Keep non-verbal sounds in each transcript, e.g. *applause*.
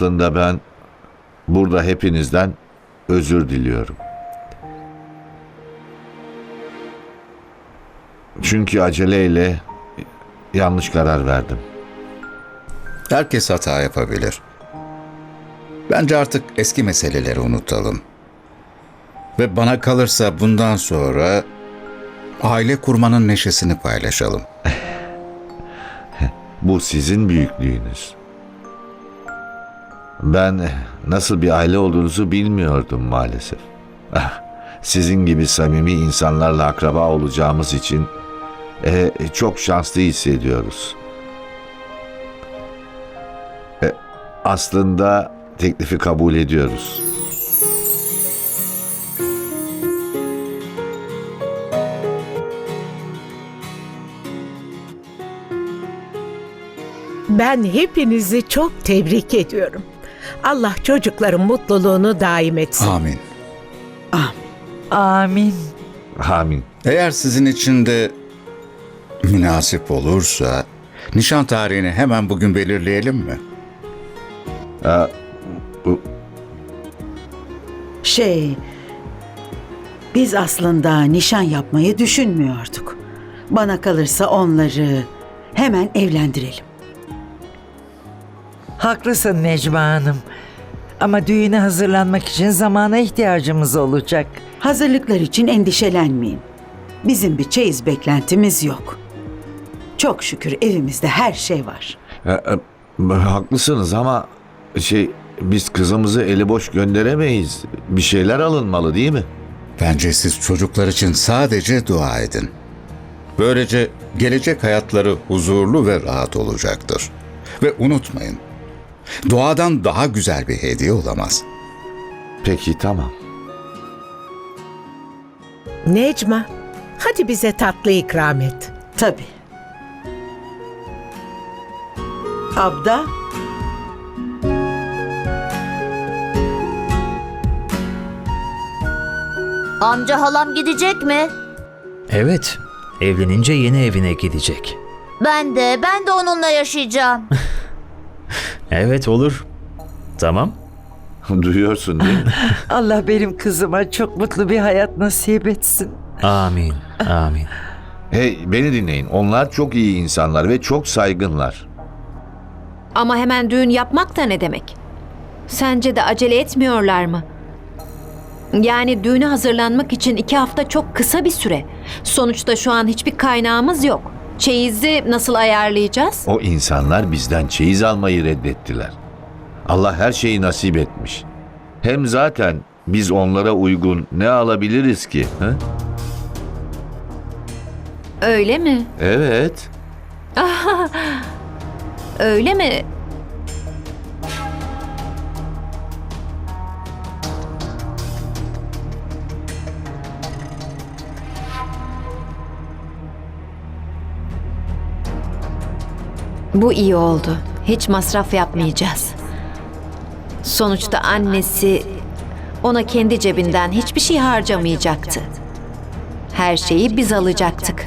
Aslında ben burada hepinizden özür diliyorum. Çünkü aceleyle yanlış karar verdim. Herkes hata yapabilir. Bence artık eski meseleleri unutalım. Ve bana kalırsa bundan sonra aile kurmanın neşesini paylaşalım. Bu sizin büyüklüğünüz. Ben nasıl bir aile olduğunuzu bilmiyordum maalesef. Ah, Sizin gibi samimi insanlarla akraba olacağımız için eh, çok şanslı hissediyoruz. E, aslında teklifi kabul ediyoruz. Ben hepinizi çok tebrik ediyorum. Allah çocukların mutluluğunu daim etsin. Amin. Amin. Amin. Eğer sizin için de münasip olursa nişan tarihini hemen bugün belirleyelim mi? Ah, bu- Şey, biz aslında nişan yapmayı düşünmüyorduk. Bana kalırsa onları hemen evlendirelim. Haklısın Necma Hanım. Ama düğüne hazırlanmak için zamana ihtiyacımız olacak. Hazırlıklar için endişelenmeyin. Bizim bir çeyiz beklentimiz yok. Çok şükür evimizde her şey var. e, e, haklısınız ama şey biz kızımızı eli boş gönderemeyiz. Bir şeyler alınmalı değil mi? Bence siz çocuklar için sadece dua edin. Böylece gelecek hayatları huzurlu ve rahat olacaktır. Ve unutmayın, duadan daha güzel bir hediye olamaz. Peki tamam. Necma, hadi bize tatlı ikram et. Tabii. Abda, Amca halam gidecek mi? Evet, evlenince yeni evine gidecek. Ben de, ben de onunla yaşayacağım. *laughs* Evet olur. Tamam. *laughs* Duyuyorsun değil mi? *laughs* Allah benim kızıma çok mutlu bir hayat nasip etsin. Amin. Amin. hey beni dinleyin. Onlar çok iyi insanlar ve çok saygınlar. Ama hemen düğün yapmak da ne demek? Sence de acele etmiyorlar mı? Yani düğüne hazırlanmak için iki hafta çok kısa bir süre. Sonuçta şu an hiçbir kaynağımız yok. Çeyizi nasıl ayarlayacağız? O insanlar bizden çeyiz almayı reddettiler. Allah her şeyi nasip etmiş. Hem zaten biz onlara uygun ne alabiliriz ki? He? Öyle mi? Evet. *laughs* Öyle mi? Bu iyi oldu. Hiç masraf yapmayacağız. Sonuçta annesi ona kendi cebinden hiçbir şey harcamayacaktı. Her şeyi biz alacaktık.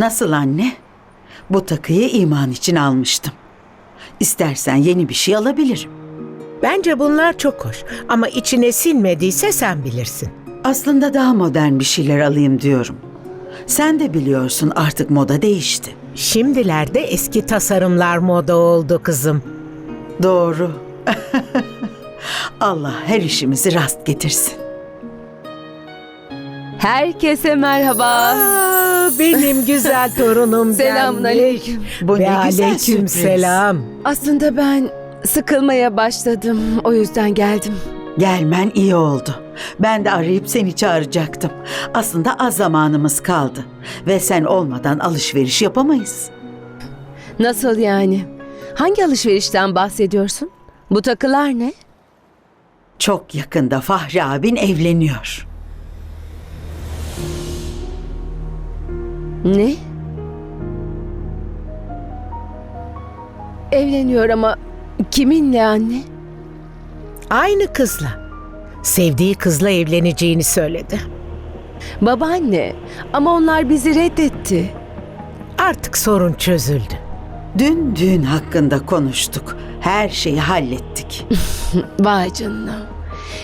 Nasıl anne? Bu takıyı iman için almıştım. İstersen yeni bir şey alabilirim. Bence bunlar çok hoş ama içine sinmediyse sen bilirsin. Aslında daha modern bir şeyler alayım diyorum. Sen de biliyorsun artık moda değişti. Şimdilerde eski tasarımlar moda oldu kızım. Doğru. *laughs* Allah her işimizi rast getirsin. Herkese merhaba. Aa, benim güzel *laughs* torunum Selamun gelmiş. Bu Ve ne güzel aleyküm sürpriz. selam. Aslında ben sıkılmaya başladım. O yüzden geldim. Gelmen iyi oldu. Ben de arayıp seni çağıracaktım. Aslında az zamanımız kaldı. Ve sen olmadan alışveriş yapamayız. Nasıl yani? Hangi alışverişten bahsediyorsun? Bu takılar ne? Çok yakında Fahri abin evleniyor. Ne? Evleniyor ama kiminle anne? Aynı kızla. Sevdiği kızla evleneceğini söyledi. Babaanne. Ama onlar bizi reddetti. Artık sorun çözüldü. Dün düğün hakkında konuştuk. Her şeyi hallettik. *laughs* Vay canına.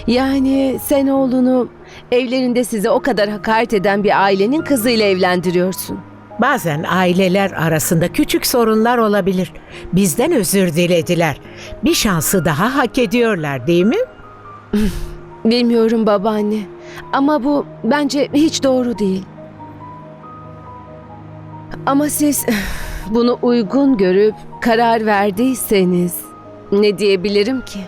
Yani sen oğlunu evlerinde size o kadar hakaret eden bir ailenin kızıyla evlendiriyorsun. Bazen aileler arasında küçük sorunlar olabilir. Bizden özür dilediler. Bir şansı daha hak ediyorlar değil mi? *laughs* Bilmiyorum babaanne. Ama bu bence hiç doğru değil. Ama siz *sighs* bunu uygun görüp karar verdiyseniz ne diyebilirim ki?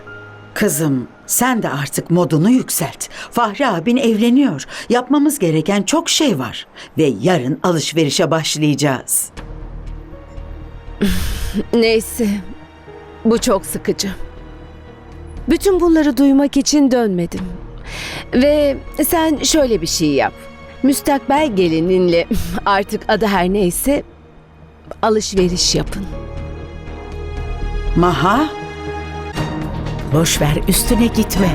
Kızım sen de artık modunu yükselt. Fahri abin evleniyor. Yapmamız gereken çok şey var. Ve yarın alışverişe başlayacağız. *laughs* Neyse. Bu çok sıkıcı. Bütün bunları duymak için dönmedim. Ve sen şöyle bir şey yap. Müstakbel gelininle *laughs* artık adı her neyse alışveriş yapın. Maha Boş ver üstüne gitme.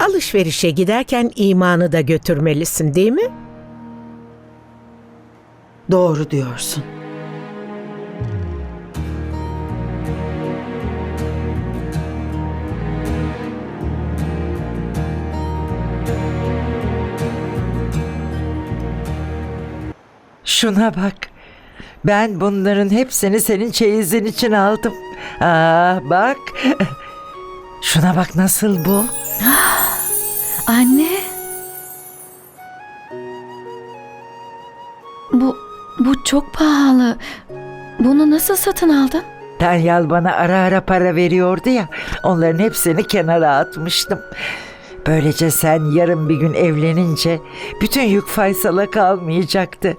Alışverişe giderken imanı da götürmelisin değil mi? doğru diyorsun. Şuna bak. Ben bunların hepsini senin çeyizin için aldım. Aa bak. Şuna bak nasıl bu? *gasps* Anne. Bu bu çok pahalı. Bunu nasıl satın aldın? Danyal bana ara ara para veriyordu ya. Onların hepsini kenara atmıştım. Böylece sen yarın bir gün evlenince bütün yük Faysal'a kalmayacaktı.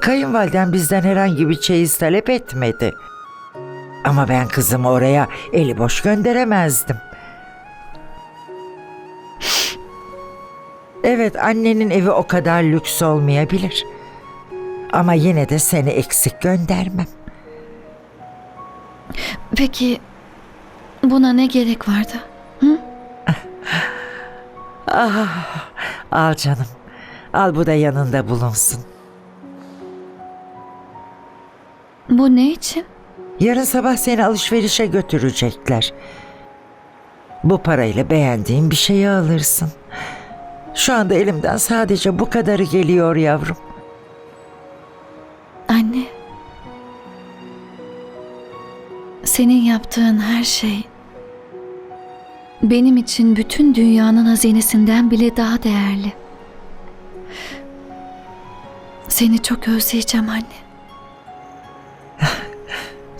Kayınvaliden bizden herhangi bir çeyiz talep etmedi. Ama ben kızımı oraya eli boş gönderemezdim. Evet annenin evi o kadar lüks olmayabilir. Ama yine de seni eksik göndermem. Peki buna ne gerek vardı? *laughs* Ah, al canım. Al bu da yanında bulunsun. Bu ne için? Yarın sabah seni alışverişe götürecekler. Bu parayla beğendiğin bir şeyi alırsın. Şu anda elimden sadece bu kadarı geliyor yavrum. Anne. Senin yaptığın her şey benim için bütün dünyanın hazinesinden bile daha değerli. Seni çok özleyeceğim anne.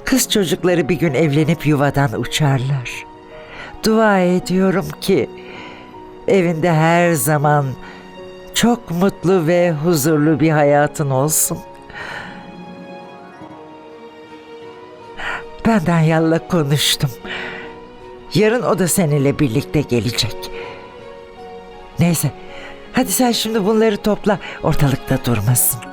Kız çocukları bir gün evlenip yuvadan uçarlar. Dua ediyorum ki evinde her zaman çok mutlu ve huzurlu bir hayatın olsun. Ben Danyal'la konuştum. Yarın o da seninle birlikte gelecek. Neyse, hadi sen şimdi bunları topla, ortalıkta durmasın.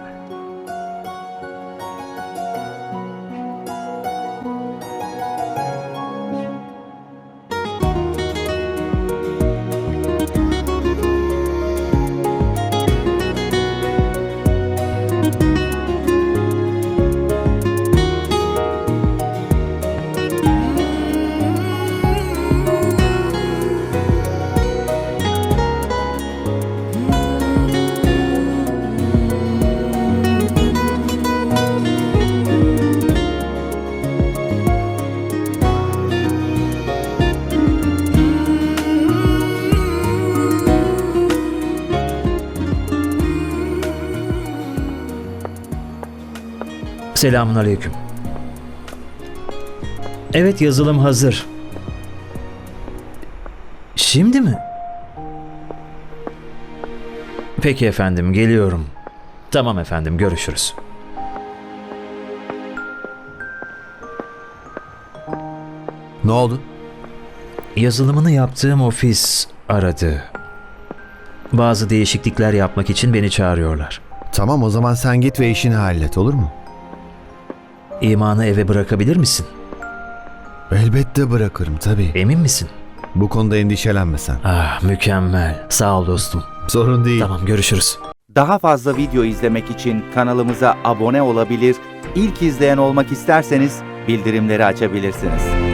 Selamun aleyküm. Evet yazılım hazır. Şimdi mi? Peki efendim geliyorum. Tamam efendim görüşürüz. Ne oldu? Yazılımını yaptığım ofis aradı. Bazı değişiklikler yapmak için beni çağırıyorlar. Tamam o zaman sen git ve işini hallet olur mu? İmanı eve bırakabilir misin? Elbette bırakırım tabii. Emin misin? Bu konuda endişelenme sen. Ah mükemmel. Sağ ol dostum. Sorun değil. Tamam görüşürüz. Daha fazla video izlemek için kanalımıza abone olabilir, ilk izleyen olmak isterseniz bildirimleri açabilirsiniz.